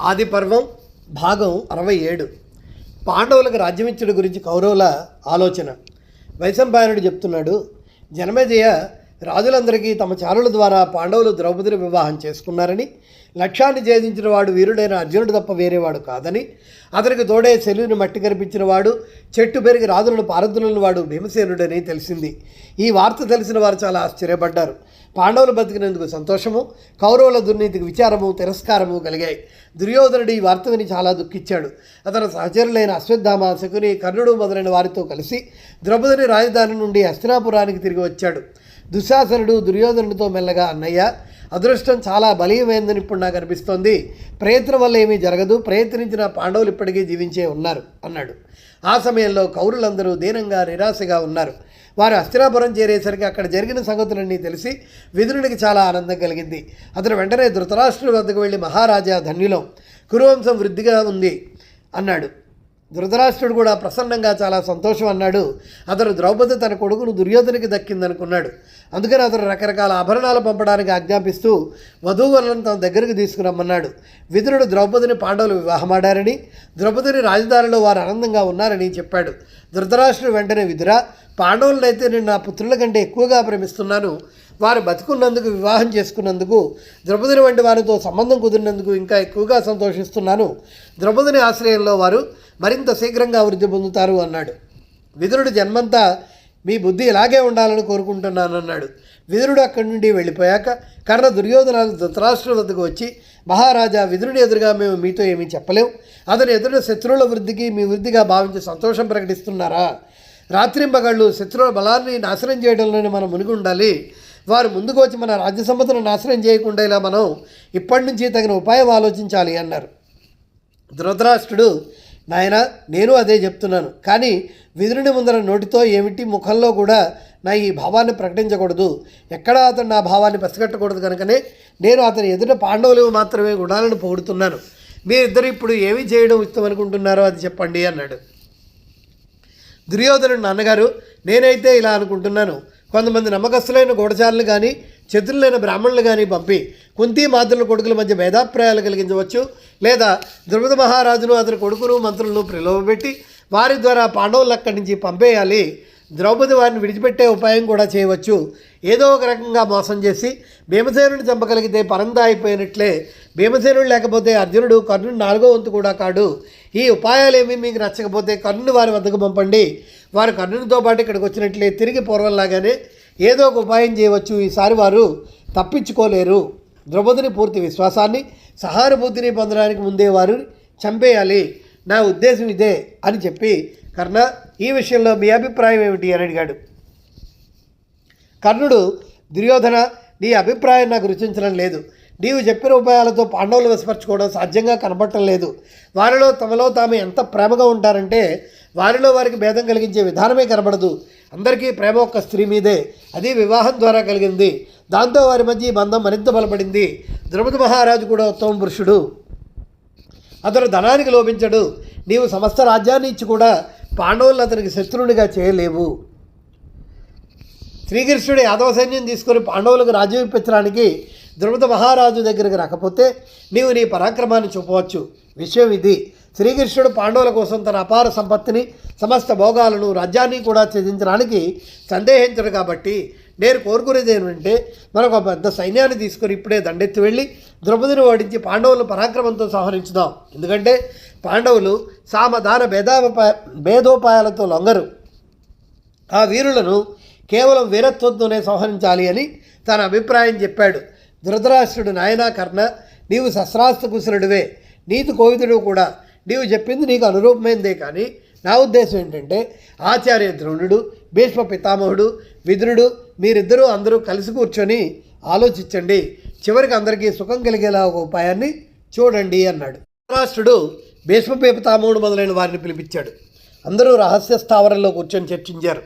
ఆది పర్వం భాగం అరవై ఏడు. పాండవులకు రాజ్యమిచ్చడు గురించి కౌరవుల ఆలోచన. వైశంపాయనుడు చెప్తున్నాడు జనమేజయ రాజులందరికీ తమ చారుల ద్వారా పాండవులు ద్రౌపదిని వివాహం చేసుకున్నారని లక్ష్యాన్ని ఛేదించిన వాడు వీరుడైన అర్జునుడు తప్ప వేరేవాడు కాదని అతనికి తోడే శల్యుని మట్టి కనిపించిన వాడు చెట్టు పెరిగి రాజులను పారదులను వాడు భీమసేనుడని తెలిసింది. ఈ వార్త తెలిసిన వారు చాలా ఆశ్చర్యపడ్డారు. పాండవులు బతికినందుకు సంతోషము కౌరవుల దుర్నీతికి విచారము తిరస్కారము కలిగాయి. దుర్యోధనుడు ఈ వార్త విని చాలా దుఃఖించాడు. అతను సహచరులైన అశ్వత్థామ శకుని కర్ణుడు మొదలైన వారితో కలిసి ద్రౌపదిని రాజధాని నుండి హస్తినాపురానికి తిరిగి వచ్చాడు. దుశ్శాసనుడు దుర్యోధనుడితో మెల్లగా అన్నయ్య అదృష్టం చాలా బలీయమైందని ఇప్పుడు నాకు అనిపిస్తోంది. ప్రయత్నం వల్ల ఏమీ జరగదు. ప్రయత్నించిన పాండవులు ఇప్పటికీ జీవించే ఉన్నారు అన్నాడు. ఆ సమయంలో కౌరులందరూ దీనంగా నిరాశగా ఉన్నారు. వారు అస్థిరాపురం చేరేసరికి అక్కడ జరిగిన సంగతులన్నీ తెలిసి విదురునికి చాలా ఆనందం కలిగింది. అతను వెంటనే ధృతరాష్ట్రుడి వద్దకు వెళ్ళి మహారాజా ధన్యులం కురువంశం వృద్ధిగా ఉంది అన్నాడు. ధృతరాష్ట్రుడు కూడా ప్రసన్నంగా చాలా సంతోషం అన్నాడు. అతను ద్రౌపది తన కొడుకును దుర్యోధనికి దక్కిందనుకున్నాడు. అందుకని అతను రకరకాల ఆభరణాలు పంపడానికి ఆజ్ఞాపిస్తూ వధూవరులను తన దగ్గరికి తీసుకురమ్మన్నాడు. విదురుడు ద్రౌపదిని పాండవులు వివాహమాడారని ద్రౌపదిని రాజధానిలో వారు ఆనందంగా ఉన్నారని చెప్పాడు. ధృతరాష్ట్రుడు వెంటనే విదురా పాండవులనైతే నేను నా పుత్రుల కంటే ఎక్కువగా ప్రేమిస్తున్నాను. వారు బతుకున్నందుకు వివాహం చేసుకున్నందుకు ద్రౌపదిని వంటి వారితో సంబంధం కుదిరినందుకు ఇంకా ఎక్కువగా సంతోషిస్తున్నాను. ద్రౌపదిని ఆశ్రయంలో వారు మరింత శీఘ్రంగా వృద్ధి పొందుతారు అన్నాడు. విదురుడు జన్మంతా మీ బుద్ధి ఇలాగే ఉండాలని కోరుకుంటున్నాను అన్నాడు విదురుడు అక్కడి నుండి వెళ్ళిపోయాక కర్ణ దుర్యోధనాలు ధృతరాష్ట్రుల వద్దకు వచ్చి మహారాజా విదురుని ఎదురుగా మేము మీతో ఏమీ చెప్పలేం. అతని ఎదురు శత్రువుల వృద్ధికి మీ వృద్ధిగా భావించి సంతోషం ప్రకటిస్తున్నారా? రాత్రింబగళ్ళు శత్రువుల బలాన్ని నాశనం చేయడంలోనే మనం మునిగి ఉండాలి. వారు ముందుకు వచ్చి మన రాజ్య సంపదను నాశనం చేయకుండా ఇలా మనం ఇప్పటి నుంచి తగిన ఉపాయం ఆలోచించాలి అన్నారు. ధృతరాష్ట్రుడు నాయన నేను అదే చెప్తున్నాను. కానీ విదురుని ముందర నోటితో ఏమిటి ముఖంలో కూడా నా ఈ భావాన్ని ప్రకటించకూడదు. ఎక్కడా అతను నా భావాన్ని పసిగట్టకూడదు కనుకనే నేను అతని ఎదుట పాండవులు మాత్రమే గుణాలను పొగుడుతున్నాను. మీరిద్దరు ఇప్పుడు ఏమి చేయడం ఇష్టం అనుకుంటున్నారో అది చెప్పండి అన్నాడు. దుర్యోధనుడు నాన్నగారు నేనైతే ఇలా అనుకుంటున్నాను. కొంతమంది నమ్మకస్తులైన గూఢచారులు కానీ చతురులైన బ్రాహ్మణులు కానీ పంపి కుంతి మాతృల కొడుకుల మధ్య భేదాభిప్రాయాలు కలిగించవచ్చు. లేదా ద్రుపద మహారాజును అతని కొడుకును మంత్రులను ప్రలోభపెట్టి వారి ద్వారా పాండవులు అక్కడి నుంచి పంపేయాలి. ద్రౌపది వారిని విడిచిపెట్టే ఉపాయం కూడా చేయవచ్చు. ఏదో ఒక రకంగా మోసం చేసి భీమసేనుడిని చంపగలిగితే పరందా అయిపోయినట్లే భీమసేనుడు లేకపోతే అర్జునుడు కర్ణుడు నాలుగో వంతు కూడా కాడు. ఈ ఉపాయాలేమీ మీకు నచ్చకపోతే కర్ణుని వారి వద్దకు పంపండి. వారు కర్ణునితో పాటు ఇక్కడికి వచ్చినట్లే తిరిగి పూర్వంలాగానే ఏదో ఒక ఉపాయం చేయవచ్చు. ఈసారి వారు తప్పించుకోలేరు. ద్రౌపదిని పూర్తి విశ్వాసాన్ని సహానుభూతిని పొందడానికి ముందే వారు చంపేయాలి. నా ఉద్దేశం ఇదే అని చెప్పి కర్ణ ఈ విషయంలో మీ అభిప్రాయం ఏమిటి అని అడిగాడు. కర్ణుడు దుర్యోధన నీ అభిప్రాయం నాకు రుచించడం లేదు. నీవు చెప్పిన ఉపాయాలతో పాండవులు వశపరచుకోవడం సాధ్యంగా కనబడటం లేదు. వారిలో తమలో తాము ఎంత ప్రేమగా ఉంటారంటే వారిలో వారికి భేదం కలిగించే విధానమే కనబడదు. అందరికీ ప్రేమ ఒక్క స్త్రీ మీదే. అది వివాహం ద్వారా కలిగింది. దాంతో వారి మధ్య ఈ బంధం మరింత బలపడింది. ద్రౌపది మహారాజు కూడా ఉత్తమ పురుషుడు. అతను ధనానికి లోపించడు. నీవు సమస్త రాజ్యాన్ని ఇచ్చి కూడా పాండవులను అతనికి శత్రువునిగా చేయలేవు. శ్రీకృష్ణుడు యాదవ సైన్యం తీసుకొని పాండవులకు రాజ్యం ఇప్పించడానికి ద్రుపద మహారాజు దగ్గరికి రాకపోతే నీవు నీ పరాక్రమాన్ని చూపవచ్చు. విషయం ఇది. శ్రీకృష్ణుడు పాండవుల కోసం తన అపార సంపత్తిని సమస్త భోగాలను రాజ్యాన్ని కూడా త్యజించడానికి సందేహించడు కాబట్టి నేను కోరుకునేది ఏమంటే మనకు ఒక పెద్ద సైన్యాన్ని తీసుకొని ఇప్పుడే దండెత్తి వెళ్ళి ద్రౌపదిని ఓడించి పాండవులను పరాక్రమంతో సంహరించుదాం ఎందుకంటే పాండవులు సామధాన భేదాపాయ భేదోపాయాలతో లొంగరు. ఆ వీరులను కేవలం వీరత్వంతోనే సంహరించాలి అని తన అభిప్రాయం చెప్పాడు. ధృతరాష్ట్రుడు నాయనా కర్ణ నీవు శస్త్రాస్త్ర కుశలుడివే. నీతి కోవిదుడు కూడా. నీవు చెప్పింది నీకు అనురూపమైందే కానీ నా ఉద్దేశం ఏంటంటే ఆచార్య ద్రోణుడు భీష్మ పితామహుడు విదురుడు మీరిద్దరూ అందరూ కలిసి కూర్చొని ఆలోచించండి. చివరికి అందరికీ సుఖం కలిగేలా ఒక ఉపాయాన్ని చూడండి అన్నాడు. ధృతరాష్ట్రుడు భీష్మ పితామహుడు మొదలైన వారిని పిలిపించాడు. అందరూ రహస్య స్థావరంలో కూర్చొని చర్చించారు.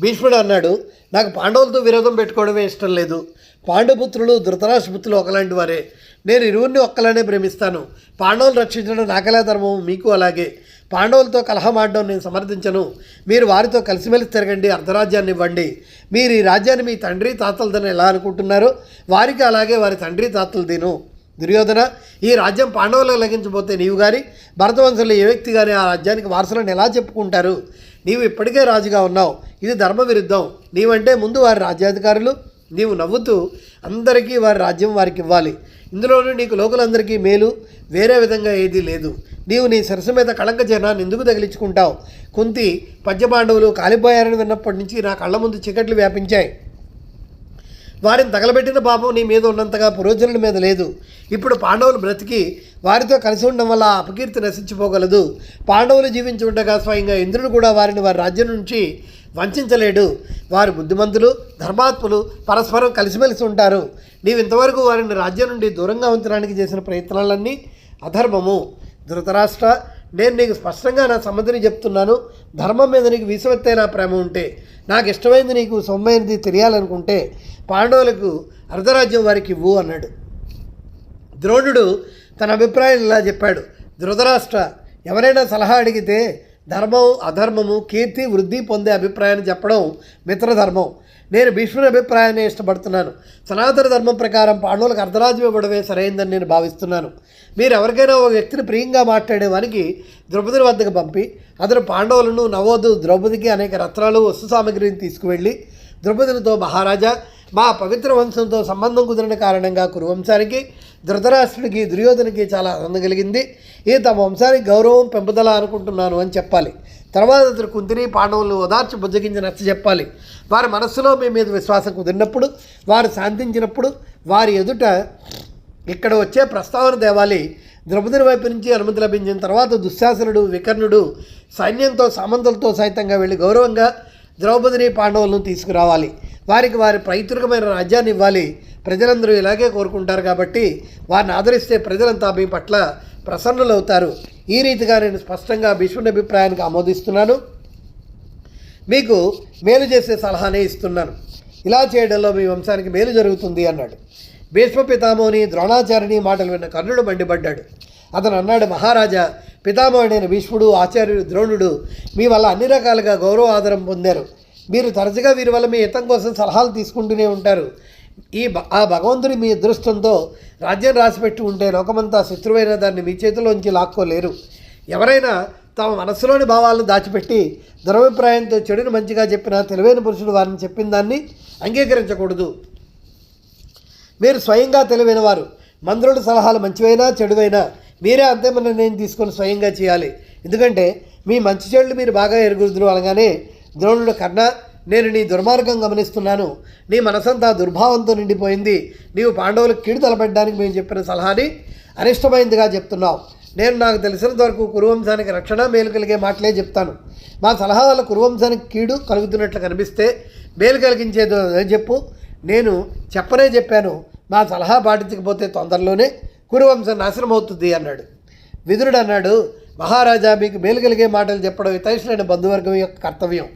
భీష్ముడు అన్నాడు నాకు పాండవులతో విరోధం పెట్టుకోవడమే ఇష్టం లేదు. పాండుపుత్రులు ధృతరాష్ట్రపుత్రులు ఒకలాంటి వారే. నేను ఇరువురిని ఒక్కలానే ప్రేమిస్తాను. పాండవులు రక్షించడం నాకలా ధర్మం మీకు అలాగే. పాండవులతో కలహమాడడం నేను సమర్థించను. మీరు వారితో కలిసిమెలిసి తిరగండి అర్ధరాజ్యాన్ని ఇవ్వండి. మీరు ఈ రాజ్యాన్ని మీ తండ్రి తాతలదని ఎలా అనుకుంటున్నారో వారికి అలాగే వారి తండ్రి తాతలు దీను దుర్యోధన ఈ రాజ్యం పాండవులకు లగించబోతే నీవు కానీ భరతవంశంలో ఏ వ్యక్తి కానీ ఆ రాజ్యానికి వారసులను ఎలా చెప్పుకుంటారు? నీవు ఇప్పటికే రాజుగా ఉన్నావు. ఇది ధర్మ విరుద్ధం నీవంటే ముందు వారి రాజ్యాధికారులు. నీవు నవ్వుతూ అందరికీ వారి రాజ్యం వారికి ఇవ్వాలి. ఇందులోనూ నీకు లోకులందరికీ మేలు. వేరే విధంగా ఏదీ లేదు. నీవు నీ సరస్సు మీద కళంక జనాన్ని ఎందుకు తగిలించుకుంటావు? కుంతి పద్యపాండవులు కాలిపోయారని విన్నప్పటి నుంచి నా కళ్ళ ముందు చీకట్లు వ్యాపించాయి. వారిని తగలబెట్టిన పాపం నీ మీద ఉన్నంతగా పురోజనుల మీద లేదు. ఇప్పుడు పాండవులు బ్రతికి వారితో కలిసి ఉండడం వల్ల ఆ అపకీర్తి నశించిపోగలదు. పాండవులు జీవించి ఉండగా స్వయంగా ఇంద్రుడు కూడా వారిని వారి రాజ్యం నుంచి వంచలేడు. వారు బుద్ధిమంతులు ధర్మాత్ములు పరస్పరం కలిసిమెలిసి ఉంటారు. నీవు ఇంతవరకు వారిని రాజ్యం నుండి దూరంగా ఉంచడానికి చేసిన ప్రయత్నాలన్నీ అధర్మము. ధృతరాష్ట్ర నేను నీకు స్పష్టంగా నా సమ్మతిని చెప్తున్నాను. ధర్మం మీద నీకు విసువెత్తైన ప్రేమ ఉంటే నాకు ఇష్టమైంది నీకు సొమ్మైనది తెలియాలనుకుంటే పాండవులకు అర్ధరాజ్యం వారికి ఇవ్వు అన్నాడు. ద్రోణుడు తన అభిప్రాయం ఇలా చెప్పాడు. ధృతరాష్ట్ర ఎవరైనా సలహా అడిగితే ధర్మం అధర్మము కీర్తి వృద్ధి పొందే అభిప్రాయాన్ని చెప్పడం మిత్రధర్మం. నేను భీష్ముని అభిప్రాయాన్ని ఇష్టపడుతున్నాను. సనాతన ధర్మం ప్రకారం పాండవులకు అర్ధరాజ్యం ఇవ్వడమే సరైందని నేను భావిస్తున్నాను. మీరు ఎవరికైనా ఒక వ్యక్తిని ప్రియంగా మాట్లాడేవానికి ద్రౌపది వద్దకు పంపి అతను పాండవులను నవోదు ద్రౌపదికి అనేక రత్నాలు వస్తు సామగ్రిని తీసుకువెళ్ళి ద్రౌపదినితో మహారాజా మా పవిత్ర వంశంతో సంబంధం కుదిరిన కారణంగా కురువంశానికి ధృతరాష్ట్రుడికి దుర్యోధనకి చాలా ఆనందం కలిగింది. ఇది తమ వంశానికి గౌరవం పెంపుదల అనుకుంటున్నాను అని చెప్పాలి. తర్వాత అతను కుంతిని పాండవులు ఓదార్చి బుజ్జగించి నచ్చ చెప్పాలి. వారి మనస్సులో మీ మీద విశ్వాసం కుదిరినప్పుడు వారు శాంతించినప్పుడు వారి ఎదుట ఇక్కడ వచ్చే ప్రస్తావన దేవాలి. ద్రౌపది వైపు నుంచి అనుమతి లభించిన తర్వాత దుశ్శాసనుడు వికర్ణుడు సైన్యంతో సామంతులతో సైతంగా వెళ్ళి గౌరవంగా ద్రౌపదిని పాండవులను తీసుకురావాలి. వారికి వారి పైతృకమైన రాజ్యాన్ని ఇవ్వాలి. ప్రజలందరూ ఇలాగే కోరుకుంటారు కాబట్టి వారిని ఆదరిస్తే ప్రజలంతా మీ పట్ల ప్రసన్నులవుతారు. ఈ రీతిగా నేను స్పష్టంగా భీష్ముని అభిప్రాయానికి ఆమోదిస్తున్నాను. మీకు మేలు చేసే సలహానే ఇస్తున్నాను. ఇలా చేయడంలో మీ వంశానికి మేలు జరుగుతుంది అన్నాడు. భీష్మ పితామోని ద్రోణాచార్యుని మాటలు విన్న కర్ణుడు మండిపడ్డాడు. అతను అన్నాడు మహారాజా పితామహుడైన భీష్ముడు ఆచార్యుడు ద్రోణుడు మీ వల్ల అన్ని రకాలుగా గౌరవ ఆదరం పొందారు. మీరు తరచుగా వీరి వల్ల మీ హితం కోసం సలహాలు తీసుకుంటూనే ఉంటారు. ఈ భ- ఆ భగవంతుడి మీ అదృష్టంతో రాజ్యం రాసిపెట్టి ఉంటే లోకమంతా శత్రువైన దాన్ని మీ చేతిలోంచి లాక్కోలేరు. ఎవరైనా తమ మనసులోని భావాలను దాచిపెట్టి దురభిప్రాయంతో చెడుని మంచిగా చెప్పిన తెలివైన పురుషుడు వారిని చెప్పిన దాన్ని అంగీకరించకూడదు. మీరు స్వయంగా తెలివైన వారు మంత్రుల సలహాలు మంచివైనా చెడువైనా మీరే అంతిమ నిర్ణయం తీసుకొని స్వయంగా చేయాలి. ఎందుకంటే మీ మంచి చెడులు మీరు బాగా ఎరుగుదురు అనగానే ద్రోణుడు కర్ణ నేను నీ దుర్మార్గం గమనిస్తున్నాను. నీ మనసంతా దుర్భావంతో నిండిపోయింది. నీవు పాండవులకు కీడు తలపెట్టడానికి మేము చెప్పిన సలహాని అనిష్టమైందిగా చెప్తున్నావు. నేను నాకు తెలిసినంత వరకు కురువంశానికి రక్షణ మేలు కలిగే మాటలే చెప్తాను. మా సలహా వల్ల కురువంశానికి కీడు కలుగుతున్నట్లు కనిపిస్తే మేలు కలిగించేదో అదే చెప్పు? నేను చెప్పనే చెప్పాను. మా సలహా పాటించకపోతే తొందరలోనే కురువంశం నాశనం అవుతుంది అన్నాడు. విదురుడు అన్నాడు మహారాజా మీకు మేలు కలిగే మాటలు చెప్పడం ఇతరులైన బంధువర్గం యొక్క కర్తవ్యం.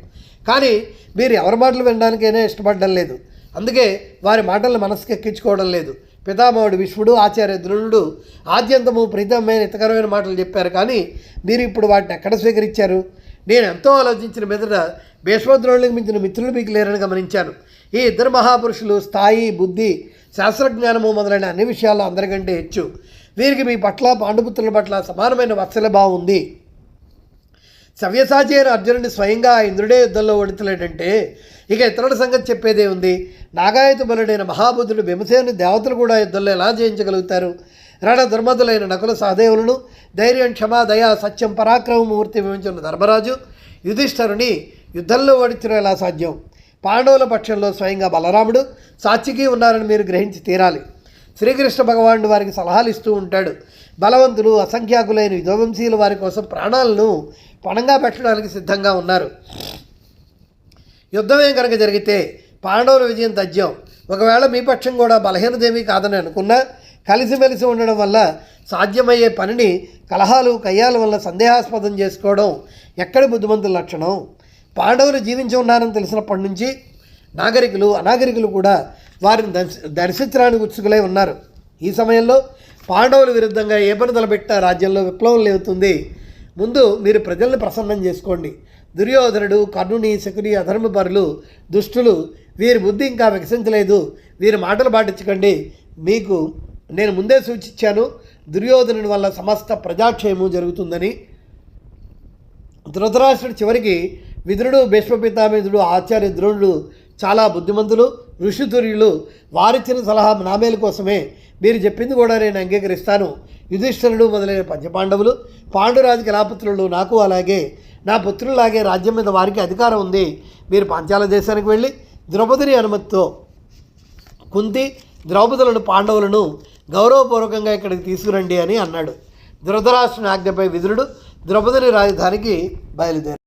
కానీ మీరు ఎవరి మాటలు వినడానికైనా ఇష్టపడడం లేదు. అందుకే వారి మాటలను మనసుకు ఎక్కించుకోవడం లేదు. పితామహుడు విష్ణుడు ఆచార్య ద్రోణుడు ఆద్యంతము ప్రీతమైన హితకరమైన మాటలు చెప్పారు. కానీ మీరు ఇప్పుడు వాటిని ఎక్కడ స్వీకరించారు? నేను ఎంతో ఆలోచించిన మీదట భీష్మద్రోణులకు మించిన మిత్రులు మీకు లేరని గమనించాను. ఈ ఇద్దరు మహాపురుషులు స్థాయి బుద్ధి శాస్త్రజ్ఞానము మొదలైన అన్ని విషయాల్లో అందరికంటే హెచ్చు. వీరికి మీ పట్ల పాండుపుత్రుల పట్ల సమానమైన వత్సల భావం ఉంది. సవ్యసాచి అయిన అర్జునుడిని స్వయంగా ఇంద్రుడే యుద్ధంలో ఓడించలేడంటే ఇక ఇతరుల సంగతి చెప్పేదే ఉంది. నాగాయత మహాబుద్ధుడు భీమసేని దేవతలు కూడా యుద్ధంలో ఎలా జయించగలుగుతారు? రణ దుర్మతులైన నకుల సహదేవులను ధైర్యం క్షమా దయ సత్యం పరాక్రమమూర్తి విమించిన ధర్మరాజు యుధిష్ఠరుని యుద్ధంలో ఓడించడం ఎలా సాధ్యం? పాండవుల పక్షంలో స్వయంగా బలరాముడు సాక్షికి ఉన్నారని మీరు గ్రహించి తీరాలి. శ్రీకృష్ణ భగవానుడు వారికి సలహాలు ఇస్తూ ఉంటాడు. బలవంతులు అసంఖ్యాకులైన యుధవంశీయులు వారి కోసం ప్రాణాలను పణంగా పెట్టడానికి సిద్ధంగా ఉన్నారు. యుద్ధమే కనుక జరిగితే పాండవుల విజయం తథ్యం. ఒకవేళ మీ పక్షం కూడా బలహీనదేమీ కాదని అనుకున్నా కలిసిమెలిసి ఉండడం వల్ల సాధ్యమయ్యే పనిని కలహాలు కయ్యాల వల్ల సందేహాస్పదం చేసుకోవడం ఎక్కడి బుద్ధిమంతుల లక్షణం? పాండవులు జీవించి ఉన్నారని తెలిసినప్పటి నుంచి నాగరికులు అనాగరికులు కూడా వారిని దర్శ దర్శించడానికి ఉత్సుకులై ఉన్నారు. ఈ సమయంలో పాండవుల విరుద్ధంగా ఏ పని తలపెట్టినా రాజ్యంలో విప్లవం లేవుతుంది. ముందు మీరు ప్రజల్ని ప్రసన్నం చేసుకోండి. దుర్యోధనుడు కర్ణుని శకుని అధర్మపరులు దుష్టులు వీరి బుద్ధి ఇంకా వికసించలేదు. వీరి మాటలు పాటించకండి. మీకు నేను ముందే సూచించాను దుర్యోధనుని వల్ల సమస్త ప్రజాక్షేమం జరుగుతుందని. ధృతరాష్ట్రుడు చివరికి విదురుడు భీష్మపితామేంద్రుడు ఆచార్య ద్రోణుడు చాలా బుద్ధిమంతులు ఋషిధుర్యులు వారిచ్చిన సలహా నామేల కోసమే మీరు చెప్పింది కూడా నేను అంగీకరిస్తాను. యుధిష్ఠరుడు మొదలైన పంచపాండవులు పాండురాజు కళాపుత్రులు నాకు అలాగే. నా పుత్రులాగే రాజ్యం మీద వారికి అధికారం ఉంది. మీరు పాంచాల దేశానికి వెళ్ళి ద్రౌపదిని అనుమతితో కుంతి ద్రౌపదులను పాండవులను గౌరవపూర్వకంగా ఇక్కడికి తీసుకురండి అని అన్నాడు. ధృతరాష్ట్రుని ఆజ్ఞపై విదురుడు ద్రౌపదిని రాజధానికి బయలుదేరాడు.